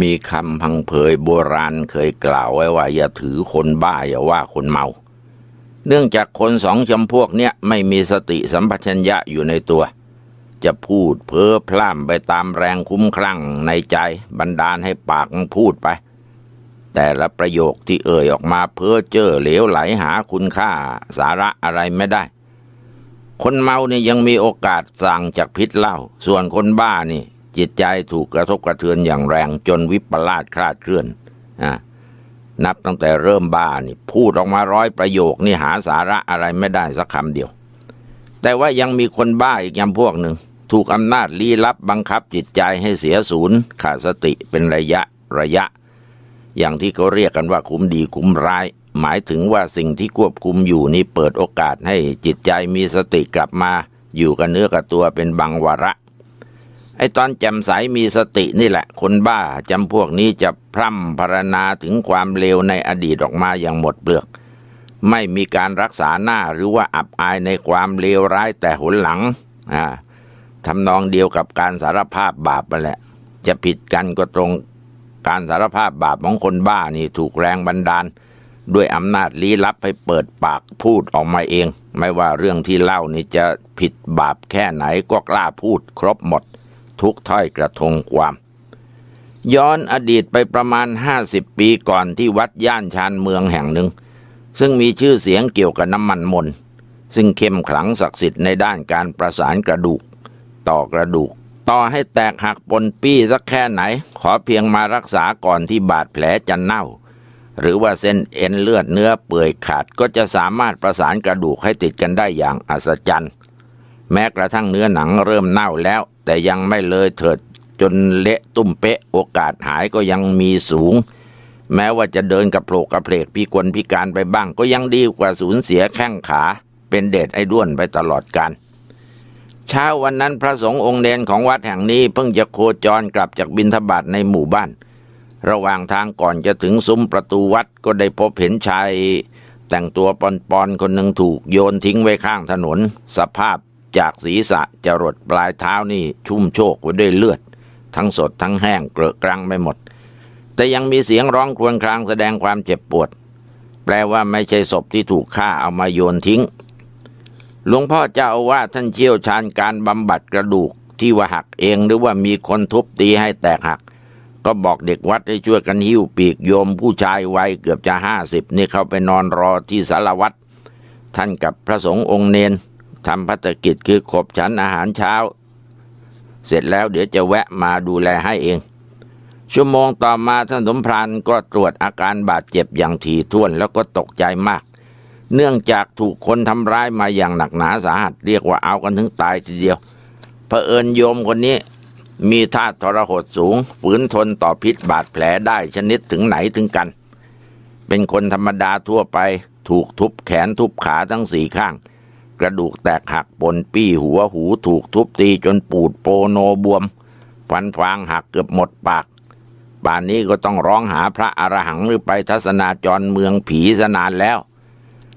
มีคำพังเพยโบราณเคยกล่าวไว้ว่า อย่าถือคนบ้าอย่าว่าคนเมา เนื่องจากคนสองจำพวกเนี้ยไม่มีสติสัมปชัญญะอยู่ในตัว จะพูดเพ้อพล่ำไปตามแรงคุ้มคลั่งในใจบันดาลให้ปากมันพูดไป แต่ละประโยคที่เอ่ยออกมาเพ้อเจ้อเหลวไหลหาคุณค่าสาระอะไรไม่ได้คนเมาเนี่ยยังมีโอกาสสั่งจากพิษเหล้าส่วนคนบ้านี่ จิตใจถูกกระทบกระเทือนอย่างแรงจนวิปลาสคลาดเคลื่อนอ่านับตั้งแต่เริ่มบ้านี่พูดออกมาร้อยประโยคนี่หาสาระอะไรไม่ได้สักคำเดียว แต่ว่ายังมีคนบ้าอีกยำพวกหนึ่ง ถูกอำนาจลี้ลับบังคับจิตใจให้เสียศูนย์ขาดสติเป็นระยะระยะ อย่างที่เขาเรียกกันว่าคุ้มดีคุ้มร้าย หมายถึงว่าสิ่งที่ควบคุมอยู่นี้เปิดโอกาสให้จิตใจมีสติกลับมา อยู่กับเนื้อกับตัวเป็นบางวาระ ไอ้ตอนแจ่มใสมีสตินี่แหละ คนบ้าจำพวกนี้จะพร่ำพรรณนาถึงความเลวในอดีตออกมาอย่างหมดเปลือก ไม่มีการรักษาหน้าหรือว่าอับอายในความเลวร้ายแต่หนหลังอ่าทำนองเดียวกับการสารภาพบาปไปแหละ จะผิดกันก็ตรงการสารภาพบาปของคนบ้านี่ถูกแรงบันดาล ด้วยอำนาจลี้ลับให้เปิดปากพูดออกมาเอง ไม่ว่าเรื่องที่เล่านี่จะผิดบาปแค่ไหนก็กล้าพูดครบหมด ทุกถ้อยกระทงความ ย้อนอดีตไปประมาณห้าสิบปีก่อนที่วัดย่านชานเมืองแห่งหนึ่ง ซึ่งมีชื่อเสียงเกี่ยวกับน้ำมันมนซึ่งเข้มขลังศักดิ์สิทธิ์ในด้านการประสานกระดูก ต่อกระดูก ต่อให้แตกหักปนปี้สักแค่ไหน ขอเพียงมารักษาก่อนที่บาดแผลจะเน่า หรือว่าเส้นเอ็นเลือดเนื้อเปื่อยขาดก็จะสามารถประสานกระดูกให้ติดกันได้อย่างอัศจรรย์แม้กระทั่งเนื้อหนังเริ่มเน่าแล้ว แต่ยังไม่เลยเถิดจนเละตุ้มเป๊ะโอกาสหายก็ยังมีสูง แม้ว่าจะเดินกระโผลกกระเพลกพิกลพิการไปบ้างก็ยังดีกว่าสูญเสียแข้งขา เป็นเดชไอ้ด้วนไปตลอดกาลเช้าวันนั้นพระสงฆ์องค์เดนของวัดแห่งนี้เพิ่งจะโคจรกลับจากบินทบาทในหมู่บ้าน ระหว่างทางก่อนจะถึงซุ้มประตูวัดก็ได้พบเห็นชายแต่งตัวปอนๆคนหนึ่งถูกโยนทิ้งไว้ข้างถนน สภาพ จากศีรษะจรดปลายเท้านี่ชุ่มโชกไว้ด้วยเลือด ทั้งสดทั้งแห้งเกลอะกรังไปหมด แต่ยังมีเสียงร้องครวญครางแสดงความเจ็บปวด แปลว่าไม่ใช่ศพที่ถูกฆ่าเอามาโยนทิ้งหลวงพ่อเจ้าว่าท่านเชี่ยวชาญการบำบัดกระดูกที่ว่าหักเองหรือว่ามีคนทุบตีให้แตกหัก ก็บอกเด็กวัดให้ช่วยกันหิ้วปีกโยมผู้ชายวัยเกือบจะห้าสิบนี่เขาไปนอนรอที่สารวัตรท่านกับพระสงฆ์องค์เนน ทำพัฒกิจคือขบฉันอาหารเช้า เสร็จแล้วเดี๋ยวจะแวะมาดูแลให้เอง ชั่วโมงต่อมาท่านสมพรานก็ตรวจอาการบาดเจ็บอย่างถี่ถ้วนแล้วก็ตกใจมาก เนื่องจากถูกคนทำร้ายมาอย่างหนักหนาสาหัสเรียกว่าเอากันถึงตายทีเดียวเผอิญโยมคนนี้มีธาตุทรหดสูง ฝืนทนต่อพิษบาดแผลได้ชนิดถึงไหนถึงกัน เป็นคนธรรมดาทั่วไป ถูกทุบแขนทุบขาทั้งสี่ข้าง กระดูกแตกหักปนปี้หัวหูถูกทุบตีจนปูดโปโนบวมฟันฟางหักเกือบหมดปากป่านนี้ก็ต้องร้องหาพระอรหังหรือไปทัศนาจรเมืองผีสนานแล้ว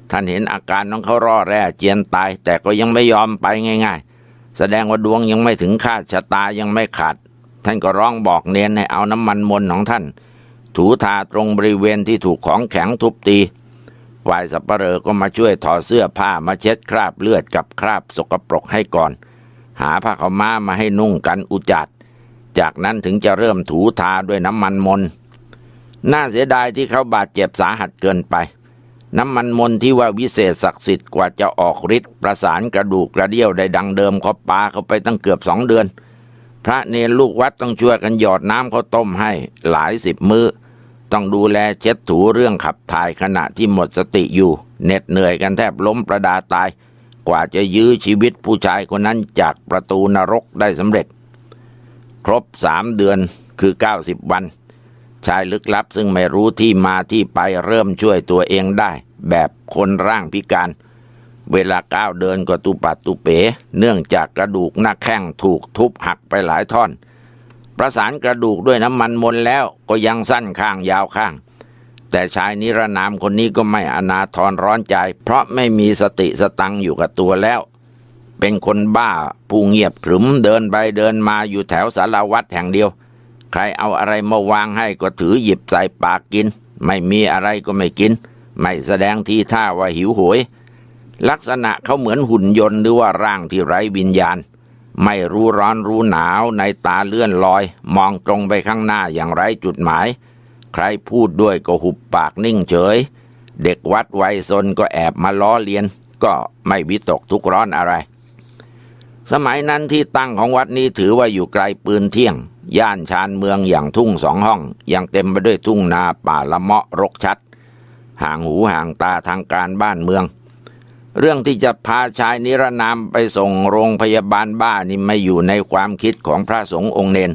ท่านเห็นอาการของเขาร่อแร่เจียนตาย แต่ก็ยังไม่ยอมไปง่าย ๆ แสดงว่าดวงยังไม่ถึงคาดชะตายังไม่ขาด ท่านก็ร้องบอกเนียนให้เอาน้ำมันมนของท่าน ถูทาตรงบริเวณที่ถูกของแข็งทุบตี ฝ่ายสับปะเหร่อก็มาช่วยถอดเสื้อผ้ามาเช็ดคราบเลือดกับคราบสกปรกให้ก่อน หาผ้าขาวม้ามาให้นุ่งกันอุจจาดจากนั้นถึงจะเริ่มถูทาด้วยน้ำมันมน น่าเสียดายที่เขาบาดเจ็บสาหัสเกินไป น้ำมันมนที่ว่าวิเศษศักดิ์สิทธิ์กว่าจะออกฤทธิ์ประสานกระดูกกระเดี่ยวได้ดังเดิมเขาปาเขาไปตั้งเกือบสองเดือน พระเนรลูกวัดต้องช่วยกันหยอดน้ำเขาต้มให้หลายสิบมือ้อ ต้องดูแลเช็ดถูเรื่องขับถ่ายขณะที่หมดสติอยู่เหน็ดเหนื่อยกันแทบล้มประดาตาย กว่าจะยื้อชีวิตผู้ชายคนนั้นจากประตูนรกได้สำเร็จ ครบสามเดือนคือเก้าสิบวัน ชายลึกลับซึ่งไม่รู้ที่มาที่ไปเริ่มช่วยตัวเองได้ แบบคนร่างพิการ เวลาก้าวเดินก็ตุปัดตุเป๋ เนื่องจากกระดูกหน้าแข้งถูกทุบหักไปหลายท่อน ประสานกระดูกด้วยน้ำมันมนแล้วก็ยังสั้นข้างยาวข้าง แต่ชายนิรนามคนนี้ก็ไม่อนาทรร้อนใจ เพราะไม่มีสติสตังอยู่กับตัวแล้ว เป็นคนบ้าผู้เงียบขรึมเดินไปเดินมาอยู่แถวสารวัตรแห่งเดียว ใครเอาอะไรมาวางให้ก็ถือหยิบใส่ปากกิน ไม่มีอะไรก็ไม่กิน ไม่แสดงทีท่าว่าหิวโหย ลักษณะเขาเหมือนหุ่นยนต์หรือว่าร่างที่ไร้วิญญาณ ไม่รู้ร้อนรู้หนาวในตาเลื่อนลอย มองตรงไปข้างหน้าอย่างไร้จุดหมาย ใครพูดด้วยก็หุบปากนิ่งเฉย เด็กวัดวัยซนก็แอบมาล้อเลียน ก็ไม่วิตกทุกร้อนอะไร สมัยนั้นที่ตั้งของวัดนี้ถือว่าอยู่ไกลปืนเที่ยง ย่านชานเมืองอย่างทุ่งสองห้อง ยังเต็มไปด้วยทุ่งนาป่าละเมาะรกชัด ห่างหูห่างตาทางการบ้านเมือง เรื่องที่จะพาชายนิรนามไปส่งโรงพยาบาลบ้านี่ไม่อยู่ในความคิดของพระสงฆ์องค์เนน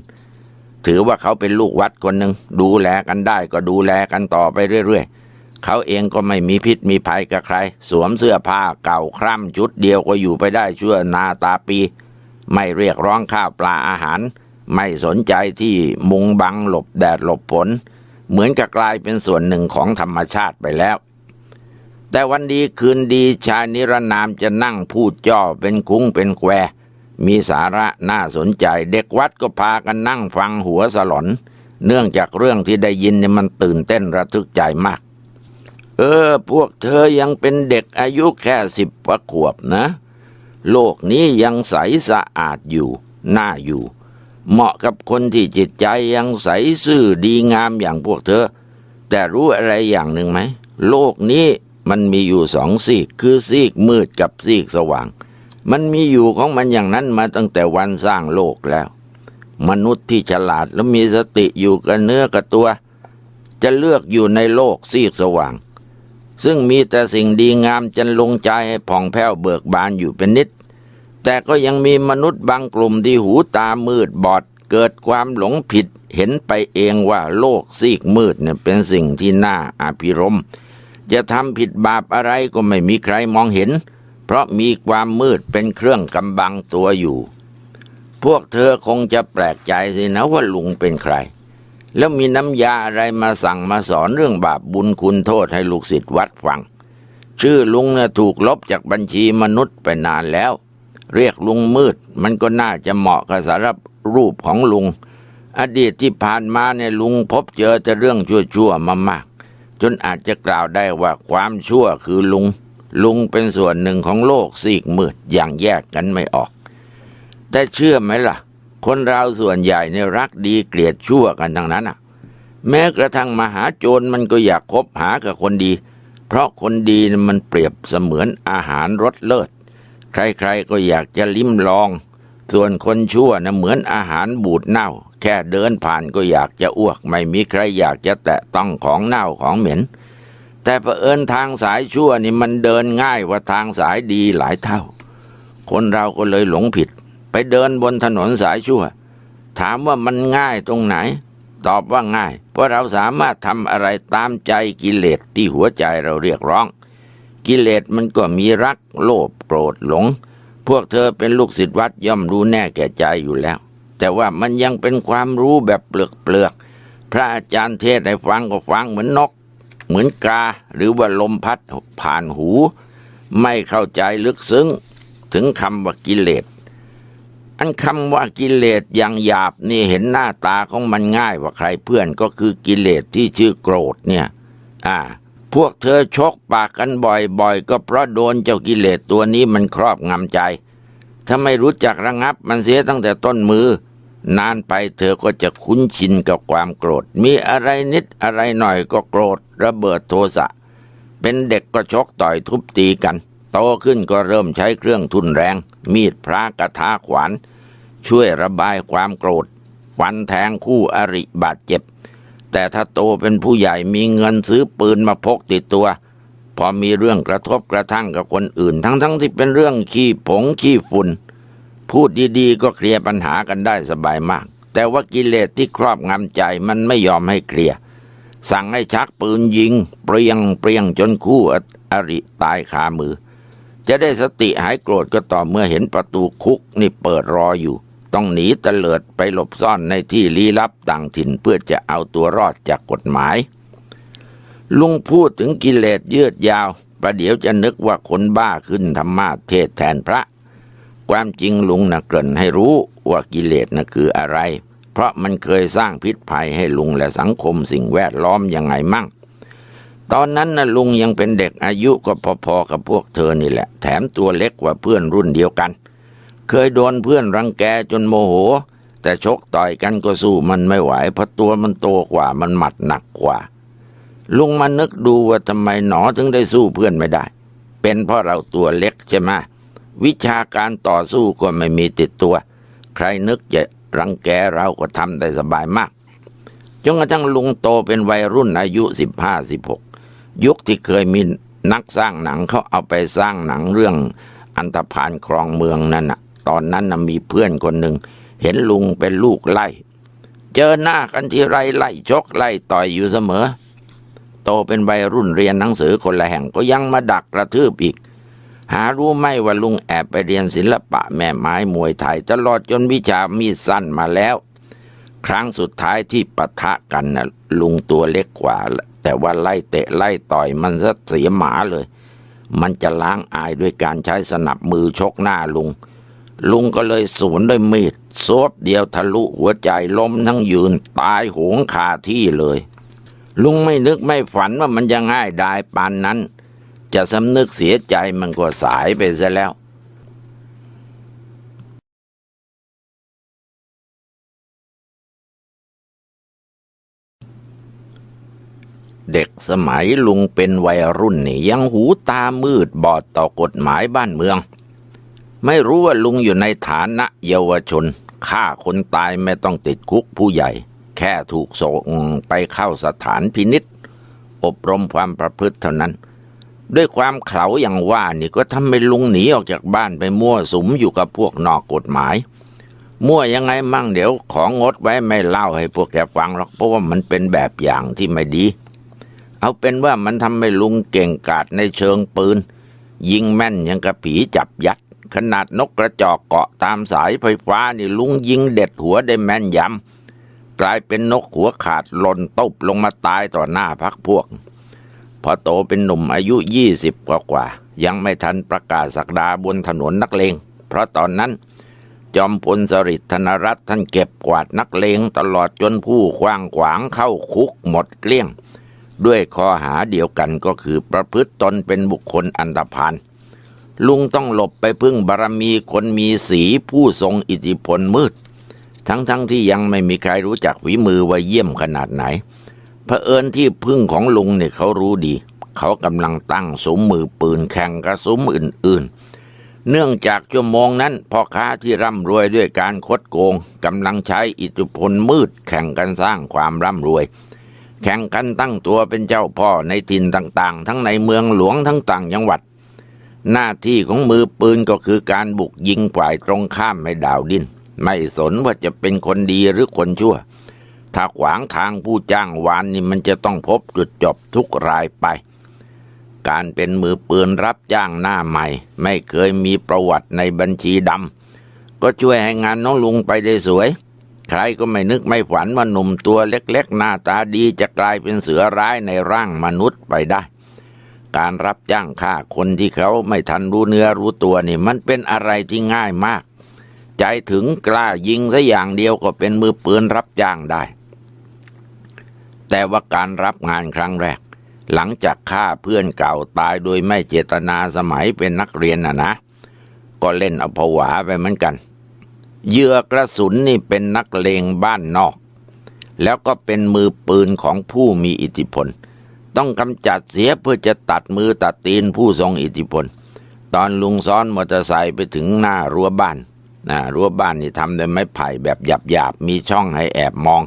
ถือว่าเขาเป็นลูกวัดคนหนึ่งดูแลกันได้ก็ดูแลกันต่อไปเรื่อยๆ เขาเองก็ไม่มีพิษมีภัยกับใคร สวมเสื้อผ้าเก่าคร่ำชุดเดียวก็อยู่ไปได้ชั่วนาตาปี ไม่เรียกร้องข้าวปลาอาหาร ไม่สนใจที่มุงบังหลบแดดหลบฝนเหมือนกับกลายเป็นส่วนหนึ่งของธรรมชาติไปแล้ว แต่วันดีคืนดีชายนิรนามจะนั่งพูดจ่อเป็นคุ้งเป็นแควมีสาระน่าสนใจ เด็กวัดก็พากันนั่งฟังหัวสลอน เนื่องจากเรื่องที่ได้ยินเนี่ยมันตื่นเต้นระทึกใจมาก เออ พวกเธอยังเป็นเด็กอายุแค่สิบกว่าขวบนะ โลกนี้ยังใสสะอาดอยู่ น่าอยู่ เหมาะกับคนที่จิตใจยังใสซื่อดีงามอย่างพวกเธอ แต่รู้อะไรอย่างหนึ่งไหม โลกนี้ มันมีอยู่สองซีกคือซีกมืดกับซีกสว่าง มันมีอยู่ของมันอย่างนั้นมาตั้งแต่วันสร้างโลกแล้ว มนุษย์ที่ฉลาดและมีสติอยู่กับเนื้อกับตัว จะเลือกอยู่ในโลกซีกสว่าง ซึ่งมีแต่สิ่งดีงามจนลงใจให้ผ่องแผ้วเบิกบานอยู่เป็นนิด แต่ก็ยังมีมนุษย์บางกลุ่มที่หูตามืดบอดเกิดความหลงผิดเห็นไปเองว่าโลกซีกมืดเนี่ยเป็นสิ่งที่น่าอาภิรมย์ จะทำผิดบาปอะไรก็ไม่มีใครมองเห็น เพราะมีความมืดเป็นเครื่องกำบังตัวอยู่ พวกเธอคงจะแปลกใจสินะว่าลุงเป็นใคร แล้วมีน้ำยาอะไรมาสั่งมาสอนเรื่องบาปบุญคุณโทษให้ลูกศิษย์วัดฟัง ชื่อลุงน่ะถูกลบจากบัญชีมนุษย์ไปนานแล้ว เรียกลุงมืด มันก็น่าจะเหมาะกับสารรูปของลุง อดีตที่ผ่านมาเนี่ยลุงพบเจอแต่เรื่องชั่วๆมามาก จนอาจจะกล่าวได้ว่าความชั่วคือลุง ลุงเป็นส่วนหนึ่งของโลกซีกมืดอย่างแยกกันไม่ออก แต่เชื่อไหมล่ะ คนเราส่วนใหญ่เนี่ยรักดีเกลียดชั่วกันทั้งนั้นอะ แม้กระทั่งมหาโจรมันก็อยากคบหากับคนดี เพราะคนดีมันเปรียบเสมือนอาหารรสเลิศ ใครๆก็อยากจะลิ้มลอง ส่วนคนชั่วนะเหมือนอาหารบูดเน่า แค่เดินผ่านก็อยากจะอ้วก ไม่มีใครอยากจะแตะต้องของเน่าของเหม็น แต่เผอิญทางสายชั่วนี่มันเดินง่ายกว่าทางสายดีหลายเท่า คนเราก็เลยหลงผิด ไปเดินบนถนนสายชั่ว ถามว่ามันง่ายตรงไหน ตอบว่าง่าย เพราะเราสามารถทำอะไรตามใจกิเลสที่หัวใจเราเรียกร้อง กิเลสมันก็มีรัก โลภโกรธหลง พวกเธอเป็นลูกศิษย์วัดย่อมรู้แน่แก่ใจอยู่แล้ว แต่ว่ามันยังเป็นความรู้แบบเปลือกเปลือกพระอาจารย์เทศให้ฟังก็ฟังเหมือนนก เหมือนกา หรือว่าลมพัดผ่านหู ไม่เข้าใจลึกซึ้ง ถึงคำว่ากิเลสอันคำว่ากิเลสอย่างหยาบนี่เห็นหน้าตาของมันง่ายกว่าใครเพื่อนก็คือกิเลสที่ชื่อโกรธเนี่ย อ่า พวกเธอชกปากกันบ่อยๆ ก็เพราะโดนเจ้ากิเลสตัวนี้มันครอบงำใจ ถ้าไม่รู้จักระงับมันเสียตั้งแต่ต้นมือ นานไปเธอก็จะคุ้นชินกับความโกรธ มีอะไรนิดอะไรหน่อยก็โกรธระเบิดโทสะ เป็นเด็กก็ชกต่อยทุบตีกัน โตขึ้นก็เริ่มใช้เครื่องทุนแรง มีดพระกระทาขวาน ช่วยระบายความโกรธฟันแทงคู่อริบาดเจ็บ แต่ถ้าโตเป็นผู้ใหญ่มีเงินซื้อปืนมาพกติดตัว พอมีเรื่องกระทบกระทั่งกับคนอื่น ทั้งๆทที่เป็นเรื่องขี้ผงขี้ฝุ่น พูดดีๆ ก็เคลียร์ปัญหากันได้สบายมาก แต่ว่ากิเลสที่ครอบงำใจมันไม่ยอมให้เคลียร์สั่งให้ชักปืนยิง เปรียงเปรียงจนคู่อริตายคามือ จะได้สติหายโกรธก็ต่อเมื่อเห็นประตูคุกนี่เปิดรออยู่ ต้องหนีตะเลิดไปหลบซ่อนในที่ลี้ลับต่างถิ่นเพื่อจะเอาตัวรอดจากกฎหมาย ลุงพูดถึงกิเลสยืดยาว ประเดี๋ยวจะนึกว่าคนบ้าขึ้นธรรมาเทศแทนพระ ความจริงลุงนะเกริ่นให้รู้ว่ากิเลสนะคืออะไร เพราะมันเคยสร้างพิษภัยให้ลุงและสังคมสิ่งแวดล้อมยังไงมั่ง ตอนนั้นนะลุงยังเป็นเด็กอายุก็พอๆกับพวกเธอนี่แหละ แถมตัวเล็กกว่าเพื่อนรุ่นเดียวกัน เคยโดนเพื่อนรังแกจนโมโห แต่ชกต่อยกันก็สู้มันไม่ไหวเพราะตัวมันโตกว่ามันหมัดหนักกว่า ลุงมานึกดูว่าทำไมหนอถึงได้สู้เพื่อนไม่ได้ เป็นเพราะเราตัวเล็กใช่ไหม วิชาการต่อสู้ก็ไม่มีติดตัว ใครนึกจะรังแกเราก็ทำได้สบายมากจนกระทั่งลุงโตเป็นวัยรุ่นอายุสิบห้าสิบหกยุคที่เคยมีนักสร้างหนังเขาเอาไปสร้างหนังเรื่องอันธพาลครองเมืองนั่นน่ะ ตอนนั้นนะมีเพื่อนคนหนึ่ง เห็นลุงเป็นลูกไล่ เจอหน้ากันทีไรไล่ชกไล่ต่อยอยู่เสมอ โตเป็นวัยรุ่นเรียนหนังสือคนละแห่งก็ยังมาดักกระทืบอีก หารู้ไหมว่าลุงแอบไปเรียนศิลปะแม่ไม้มวยไทย ตลอดจนวิชามีดสั้นมาแล้ว ครั้งสุดท้ายที่ปะทะกันนะลุงตัวเล็กกว่า แต่ว่าไล่เตะไล่ต่อยมันซะเสียหมาเลย มันจะล้างอายด้วยการใช้สนับมือชกหน้าลุง ลุงก็เลยสวนด้วยมีดซบเดียวทะลุหัวใจล้มทั้งยืนตายโหงคาที่เลย ลุงไม่นึกไม่ฝันว่ามันจะง่ายดายปานนั้น จะสำนึกเสียใจมันก็สายไปซะแล้วเด็กสมัยลุงเป็นวัยรุ่นนี่ยังหูตามืดบอดต่อกฎหมายบ้านเมือง ไม่รู้ว่าลุงอยู่ในฐานะเยาวชนฆ่าคนตายไม่ต้องติดคุกผู้ใหญ่ แค่ถูกส่งไปเข้าสถานพินิษอบรมความประพฤติเท่านั้น ด้วยความเขลาอย่างว่านี่ก็ทำให้ลุงหนีออกจากบ้านไปมั่วสุมอยู่กับพวกนอกกฎหมาย มั่วยังไงมั่งเดี๋ยวของงดไว้ไม่เล่าให้พวกแกฟังหรอกเพราะว่ามันเป็นแบบอย่างที่ไม่ดี เอาเป็นว่ามันทำให้ลุงเก่งกาจในเชิงปืน ยิงแม่นยังกระผีจับยัด ขนาดนกกระจอกเกาะตามสายไฟฟ้านี่ลุงยิงเด็ดหัวได้แม่นยำกลายเป็นนกหัวขาดหล่นตบลงมาตายต่อหน้าพักพวก พอโตเป็นหนุ่มอายุยี่สิบกว่ากว่า ยังไม่ทันประกาศสักดาบนถนนนักเลง เพราะตอนนั้น จอมพลสฤษดิ์ธนรัตน์ท่านเก็บกวาดนักเลงตลอดจนผู้ขว้างขวางเข้าคุกหมดเกลี้ยง ด้วยข้อหาเดียวกันก็คือประพฤติตนเป็นบุคคลอันธพาลลุงต้องหลบไปพึ่งบารมีคนมีสีผู้ทรงอิทธิพลมืด ทั้งๆทที่ยังไม่มีใครรู้จักฝีมือว่าเยี่ยมขนาดไหน เผอิญที่พึ่งของลุงเนี่ยเขารู้ดี เขากำลังตั้งสมมือปืนแข่งกระสุมอื่น ๆ เนื่องจากชั่วโมงนั้นพ่อค้าที่ร่ำรวยด้วยการคดโกงกำลังใช้อิทธิพลมืดแข่งกันสร้างความร่ำรวย แข่งกันตั้งตัวเป็นเจ้าพ่อในถิ่นต่างๆ ทั้งในเมืองหลวงทั้งต่างจังหวัด หน้าที่ของมือปืนก็คือการบุกยิงฝ่ายตรงข้ามให้ดาวดิน ไม่สนว่าจะเป็นคนดีหรือคนชั่ว ถ้าขวางทางผู้จ้างวานนี่มันจะต้องพบจุดจบทุกรายไป การเป็นมือปืนรับจ้างหน้าใหม่ ไม่เคยมีประวัติในบัญชีดำก็ช่วยให้งานน้องลุงไปได้สวย ใครก็ไม่นึกไม่ฝันว่าหนุ่มตัวเล็กๆ หน้าตาดีจะกลายเป็นเสือร้ายในร่างมนุษย์ไปได้ การรับจ้างฆ่าคนที่เขาไม่ทันรู้เนื้อรู้ตัวนี่มันเป็นอะไรที่ง่ายมาก ใจถึงกล้ายิงซะอย่างเดียวก็เป็นมือปืนรับจ้างได้ แต่ว่าการรับงานครั้งแรก หลังจากฆ่าเพื่อนเก่าตายโดยไม่เจตนาสมัยเป็นนักเรียนน่ะนะ ก็เล่นเอาผวาไปเหมือนกันเหยื่อกระสุนนี่เป็นนักเลงบ้านนอก แล้วก็เป็นมือปืนของผู้มีอิทธิพล ต้องกำจัดเสียเพื่อจะตัดมือตัดตีนผู้ทรงอิทธิพล ตอนลุงซ้อนมอเตอร์ไซค์ไปถึงหน้ารั้วบ้านนะรั้วบ้านนี่ทำด้วยไม้ไผ่แบบหยาบๆ มีช่องให้แอบมอง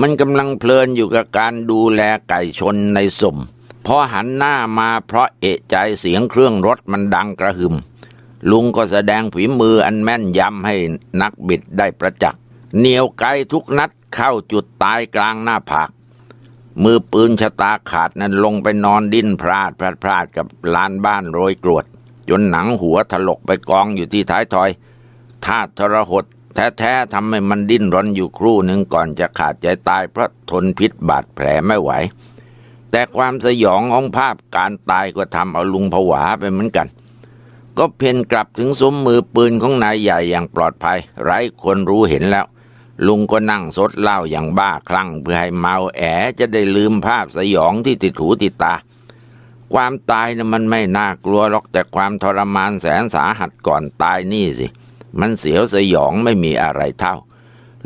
มันกำลังเพลินอยู่กับการดูแลไก่ชนในสุ่มพอหันหน้ามาเพราะเอะใจเสียงเครื่องรถมันดังกระหึม ลุงก็แสดงฝีมืออันแม่นยำให้นักบิดได้ประจักษ์เหนียวไกทุกนัดเข้าจุดตายกลางหน้าผากมือปืนชะตาขาดนั้นลงไปนอนดิ้นพลาดพลาดพลาดกับลานบ้านโรยกรวด จนหนังหัวถลกไปกองอยู่ที่ท้ายทอยธาตุทรหด แท้ๆทำให้มันดิ้นรนอยู่ครู่หนึ่งก่อนจะขาดใจตายเพราะทนพิษบาดแผลไม่ไหว แต่ความสยองของภาพการตายก็ทำเอาลุงผวาไปเหมือนกัน ก็เพ่นกลับถึงซุ้มมือปืนของนายใหญ่อย่างปลอดภัย ไร้คนรู้เห็นแล้ว ลุงก็นั่งสดเหล้าอย่างบ้าคลั่งเพื่อให้เมาแอจะได้ลืมภาพสยองที่ติดหูติดตา ความตายนะ่ะมันไม่น่ากลัวหรอกแต่ความทรมานแสนสาหัสก่อนตายนี่สิ มันเสียวสยองไม่มีอะไรเท่า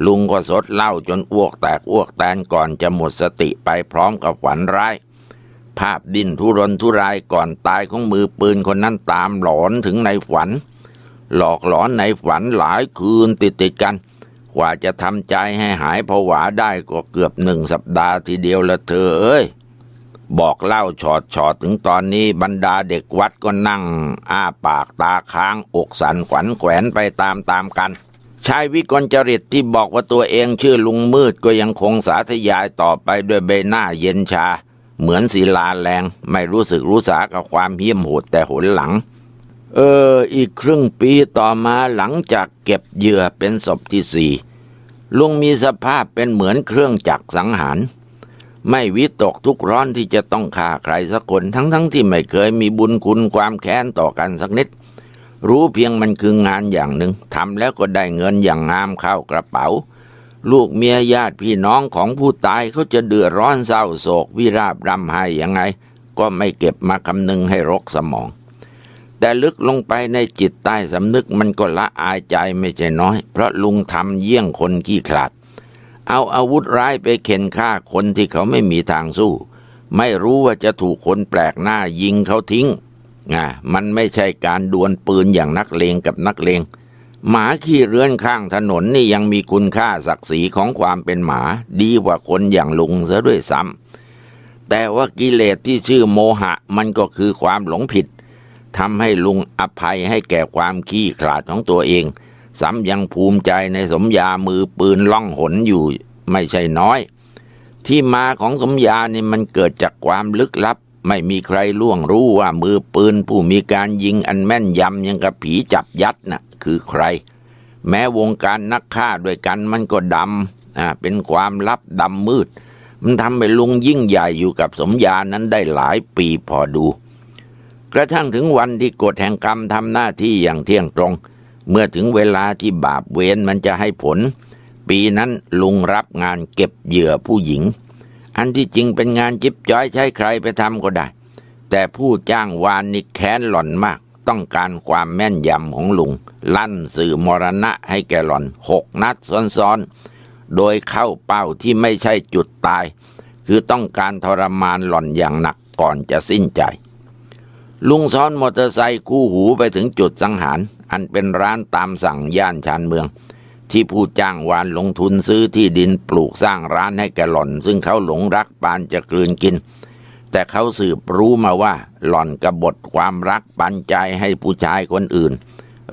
ลุงก็สดเหล้าจนอ้วกแตกอ้วกแตนก่อนจะหมดสติไปพร้อมกับฝันร้าย ภาพดิ้นทุรนทุรายก่อนตายของมือปืนคนนั้นตามหลอนถึงในฝัน หลอกหลอนในฝันหลายคืนติดติดๆกัน กว่าจะทำใจให้หายผวาได้ก็เกือบหนึ่งสัปดาห์ทีเดียวละเธอเอ้ย บอกเล่าชอดชอดถึงตอนนี้บรรดาเด็กวัดก็นั่ง อ้าปากตาค้างอกสันขวัญแขวนไปตามตามๆกันชายวิกลจริตที่บอกว่าตัวเองชื่อลุงมืดก็ยังคงสาธยายต่อไปด้วยใบหน้าเย็นชา เหมือนศิลาแรง ไม่รู้สึกรู้สากับความเหี้ยมโหดแต่หนหลัง เออ อีกครึ่งปีต่อมาหลังจากเก็บเหยื่อเป็นศพที่สี่ลุงมีสภาพเป็นเหมือนเครื่องจักรสังหาร ไม่วิตกทุกร้อนที่จะต้องฆ่าใครสักคนทั้งๆทที่ไม่เคยมีบุญคุณความแค้นต่อกันสักนิด รู้เพียงมันคืองานอย่างหนึ่งทำแล้วก็ได้เงินอย่างงามเข้ากระเป๋า ลูกเมียญาติพี่น้องของผู้ตายเขาจะเดือดร้อนเศร้าโศกวิราบรำไห้ยังไง ก็ไม่เก็บมาคำนึงให้รกสมอง แต่ลึกลงไปในจิตใต้สำนึกมันก็ละอายใจไม่ใช่น้อย เพราะลุงทำเยี่ยงคนขี้ขลาด เอาอาวุธร้ายไปเข็นฆ่าคนที่เขาไม่มีทางสู้ ไม่รู้ว่าจะถูกคนแปลกหน้ายิงเขาทิ้งอะมันไม่ใช่การดวลปืนอย่างนักเลงกับนักเลง หมาขี้เรือนข้างถนนนี่ยังมีคุณค่าศักดิ์ศรีของความเป็นหมา ดีกว่าคนอย่างลุงซะด้วยซ้ำแต่ว่ากิเลสที่ชื่อโมหะ มันก็คือความหลงผิดทำให้ลุงอภัยให้แก่ความขี้ขลาดของตัวเอง ซ้ำยังภูมิใจในสมยามือปืนล่องหนอยู่ ไม่ใช่น้อย ที่มาของสมยานี่มันเกิดจากความลึกลับ ไม่มีใครล่วงรู้ว่ามือปืนผู้มีการยิงอันแม่นยำยังกับผีจับยัดน่ะคือใคร แม้วงการนักฆ่าด้วยกันมันก็ดำอ่าเป็นความลับดำมืด มันทำให้ลุงยิ่งใหญ่อยู่กับสมยานั้นได้หลายปีพอดู กระทั่งถึงวันที่กฎแห่งกรรมทำหน้าที่อย่างเที่ยงตรง เมื่อถึงเวลาที่บาปเวรมันจะให้ผล ปีนั้นลุงรับงานเก็บเหยื่อผู้หญิง อันที่จริงเป็นงานจิบจ้อยใช้ใครไปทำก็ได้ แต่ผู้จ้างวานนี่แค้นหล่อนมาก ต้องการความแม่นยำของลุง ลั่นสื่อมรณะให้แกหล่อนหกนัดซ้อนๆ โดยเข้าเป้าที่ไม่ใช่จุดตาย คือต้องการทรมานหล่อนอย่างหนักก่อนจะสิ้นใจ ลุงซ้อนมอเตอร์ไซค์คู่หูไปถึงจุดสังหาร อันเป็นร้านตามสั่งย่านชานเมือง ที่ผู้จ้างวานลงทุนซื้อที่ดินปลูกสร้างร้านให้แกหล่อน ซึ่งเขาหลงรักปานจะกลืนกิน แต่เขาสืบรู้มาว่า หล่อนกบฏความรักปันใจให้ผู้ชายคนอื่น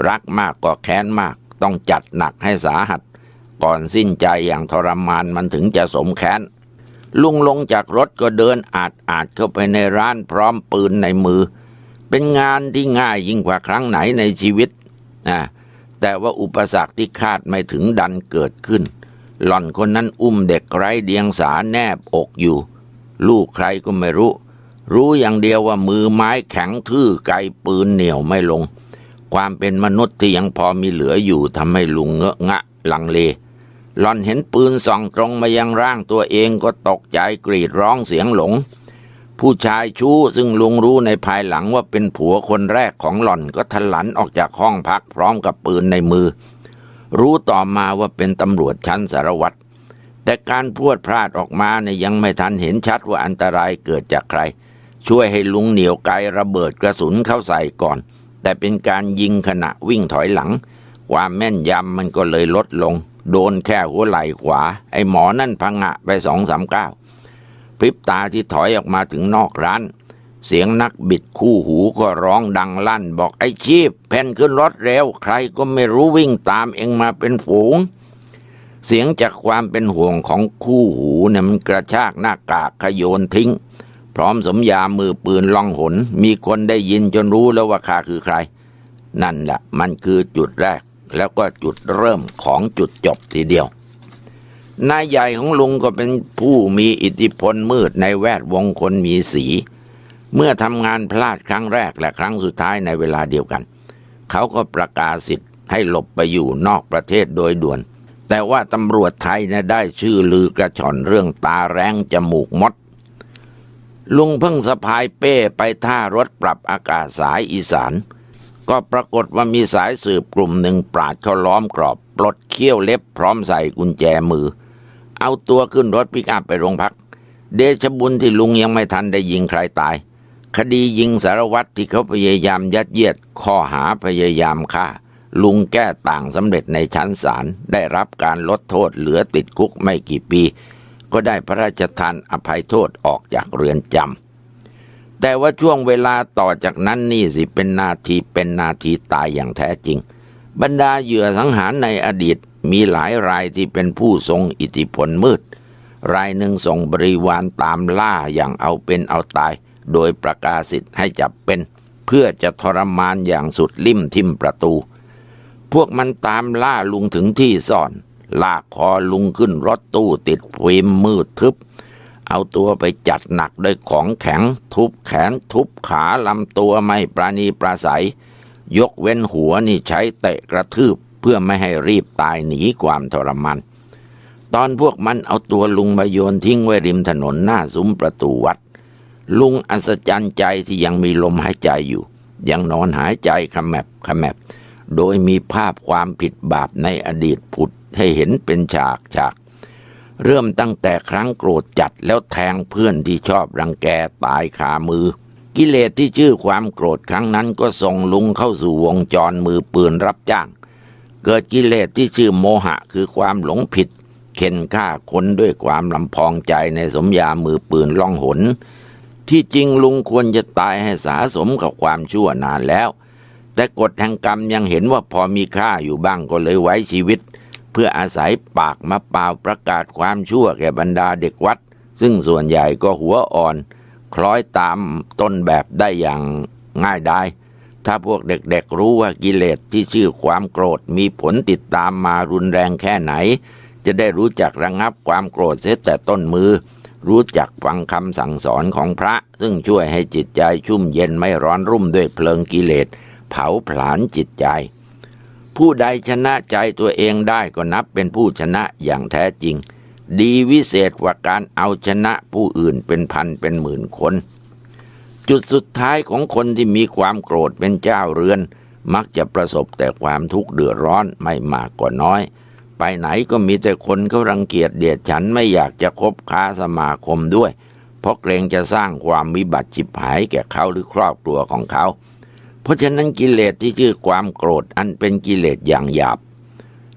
รักมากก็แค้นมาก ต้องจัดหนักให้สาหัส ก่อนสิ้นใจอย่างทรมานมันถึงจะสมแค้น ลุงลงจากรถก็เดินอาดอาดเข้าไปในร้านพร้อมปืนในมือ เป็นงานที่ง่ายยิ่งกว่าครั้งไหนในชีวิตนะ แต่ว่าอุปสรรคที่คาดไม่ถึงดันเกิดขึ้น หล่อนคนนั้นอุ้มเด็กไร้เดียงสาแนบอกอยู่ ลูกใครก็ไม่รู้ รู้อย่างเดียวว่ามือไม้แข็งทื่อไกลปืนเหนียวไม่ลง ความเป็นมนุษย์ที่ยังพอมีเหลืออยู่ทำให้ลุงเงอะงะลังเล หล่อนเห็นปืนส่องตรงมายังร่างตัวเองก็ตกใจกรีดร้องเสียงหลง ผู้ชายชู้ซึ่งลุงรู้ในภายหลังว่าเป็นผัวคนแรกของหล่อนก็ทะลันออกจากห้องพักพร้อมกับปืนในมือ รู้ต่อมาว่าเป็นตำรวจชั้นสารวัตรแต่การพูดพลาดออกมาเนี่ยยังไม่ทันเห็นชัดว่าอันตรายเกิดจากใคร ช่วยให้ลุงเหนียวไกระเบิดกระสุนเข้าใส่ก่อน แต่เป็นการยิงขณะวิ่งถอยหลัง ความแม่นยำมันก็เลยลดลง โดนแค่หัวไหล่ขวา ไอ้หมอนั่นพังะไปสองสามก้าว พริบตาที่ถอยออกมาถึงนอกร้าน เสียงนักบิดคู่หูก็ร้องดังลั่น บอกไอ้ชีพแผ่นขึ้นรถเร็ว ใครก็ไม่รู้วิ่งตามเองมาเป็นฝูง เสียงจากความเป็นห่วงของคู่หูเนี่ยมันกระชากหน้ากากขยโยนทิ้ง พร้อมสมยามือปืนล่องหน มีคนได้ยินจนรู้แล้วว่าข้าคือใคร นั่นแหละมันคือจุดแรกแล้วก็จุดเริ่มของจุดจบทีเดียว นายใหญ่ของลุงก็เป็นผู้มีอิทธิพลมืดในแวดวงคนมีสี เมื่อทำงานพลาดครั้งแรกและครั้งสุดท้ายในเวลาเดียวกัน เขาก็ประกาศสิทธิ์ให้หลบไปอยู่นอกประเทศโดยด่วน แต่ว่าตำรวจไทยนี่ยได้ชื่อลือกระชอนเรื่องตาแรงจมูกมด ลุงเพิ่งสะพายเป้ไปท่ารถปรับอากาศสายอีสาน ก็ปรากฏว่ามีสายสืบกลุ่มหนึ่งปราดเขาล้อมกรอบ ปลดเขี้ยวเล็บพร้อมใส่กุญแจมือ เอาตัวขึ้นรถปิกอัพไปโรงพัก เดชบุญที่ลุงยังไม่ทันได้ยิงใครตาย คดียิงสารวัตรที่เขาพยายามยัดเยียดข้อหาพยายามฆ่า ลุงแก้ต่างสำเร็จในชั้นศาลได้รับการลดโทษเหลือติดคุกไม่กี่ปี ก็ได้พระราชทานอภัยโทษออกจากเรือนจำแต่ว่าช่วงเวลาต่อจากนั้นนี่สิเป็นนาทีเป็นนาทีตายอย่างแท้จริง บรรดาเหยื่อสังหารในอดีต มีหลายรายที่เป็นผู้ทรงอิทธิพลมืด รายหนึ่งส่งบริวารตามล่าอย่างเอาเป็นเอาตาย โดยประกาศสิทธิ์ให้จับเป็น เพื่อจะทรมานอย่างสุดลิ่มทิมประตู พวกมันตามล่าลุงถึงที่ซ่อน ลากคอลุงขึ้นรถตู้ติดฟิล์มมืดทึบ เอาตัวไปจัดหนักด้วยของแข็ง ทุบแขนทุบขาลำตัวไม่ปราณีปราศัย ยกเว้นหัวนี่ใช้เตะกระทืบ พื่อไม่ให้รีบตายหนีความทรมานตอนพวกมันเอาตัวลุงมาโยนทิ้งไว้ริมถนนหน้าซุ้มประตูวัด ลุงอัศจรรย์ใจที่ยังมีลมหายใจอยู่ ยังนอนหายใจขมแมบขมแมบโดยมีภาพความผิดบาปในอดีตผุดให้เห็นเป็นฉากฉาก เริ่มตั้งแต่ครั้งโกรธจัดแล้วแทงเพื่อนที่ชอบรังแกตายคามือ กิเลสที่ชื่อความโกรธครั้งนั้นก็ส่งลุงเข้าสู่วงจรมือปืนรับจ้าง เกิดกิเลสที่ชื่อโมหะคือความหลงผิด เข็นฆ่าคนด้วยความลำพองใจในสมยามือปืนล่องหน ที่จริงลุงควรจะตายให้สาสมกับความชั่วนานแล้ว แต่กฎแห่งกรรมยังเห็นว่าพอมีค่าอยู่บ้างก็เลยไว้ชีวิต เพื่ออาศัยปากมาเปล่าประกาศความชั่วแก่บรรดาเด็กวัด ซึ่งส่วนใหญ่ก็หัวอ่อน คล้อยตามต้นแบบได้อย่างง่ายดาย ถ้าพวกเด็กๆรู้ว่ากิเลสที่ชื่อความโกรธมีผลติดตามมารุนแรงแค่ไหน จะได้รู้จักระงับความโกรธเสียแต่ต้นมือ รู้จักฟังคำสั่งสอนของพระ ซึ่งช่วยให้จิตใจชุ่มเย็นไม่ร้อนรุ่มด้วยเพลิงกิเลส เผาผลาญจิตใจ ผู้ใดชนะใจตัวเองได้ก็นับเป็นผู้ชนะอย่างแท้จริง ดีวิเศษกว่าการเอาชนะผู้อื่นเป็นพันเป็นหมื่นคน จุดสุดท้ายของคนที่มีความโกรธเป็นเจ้าเรือน มักจะประสบแต่ความทุกข์เดือดร้อนไม่มากก็น้อย ไปไหนก็มีแต่คนเขารังเกียจเดียดฉันไม่อยากจะคบค้าสมาคมด้วย เพราะเกรงจะสร้างความวิบัติจิบหายแก่เขาหรือครอบครัวของเขา เพราะฉะนั้นกิเลสที่ชื่อความโกรธอันเป็นกิเลสอย่างหยาบ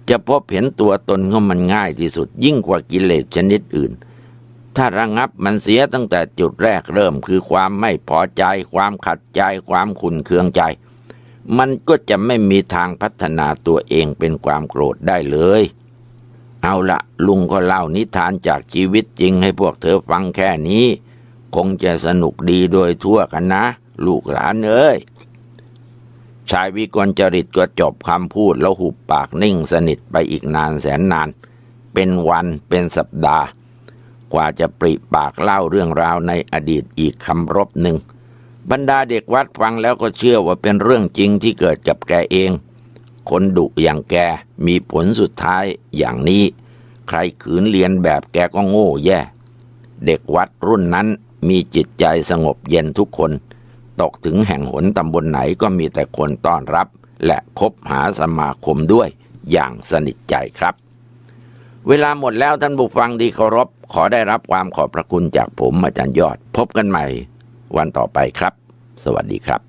จะพบเห็นตัวตนของมันง่ายที่สุดยิ่งกว่ากิเลสชนิดอื่น ถ้าระงับมันเสียตั้งแต่จุดแรกเริ่มคือความไม่พอใจ ความขัดใจ ความขุนเคืองใจ มันก็จะไม่มีทางพัฒนาตัวเองเป็นความโกรธได้เลย เอาละลุงก็เล่านิทานจากชีวิตจริงให้พวกเธอฟังแค่นี้ คงจะสนุกดีโดยทั่วกันนะ ลูกหลานเอ้ยชายวิกลจริตก็จบคำพูดแล้วหุบปากนิ่งสนิทไปอีกนานแสนนาน เป็นวันเป็นสัปดาห์ กว่าจะปริปากเล่าเรื่องราวในอดีตอีกคำรบหนึ่ง บรรดาเด็กวัดฟังแล้วก็เชื่อว่าเป็นเรื่องจริงที่เกิดกับแกเอง คนดุอย่างแกมีผลสุดท้ายอย่างนี้ ใครขืนเรียนแบบแกก็โง่แย่ เด็กวัดรุ่นนั้นมีจิตใจสงบเย็นทุกคน ตกถึงแห่งหนตำบลไหนก็มีแต่คนต้อนรับ และคบหาสมาคมด้วยอย่างสนิทใจครับ เวลาหมดแล้วท่านบุฟังดีเคารพ ขอได้รับความขอบพระคุณจากผมอาจารย์ยอด พบกันใหม่วันต่อไปครับ สวัสดีครับ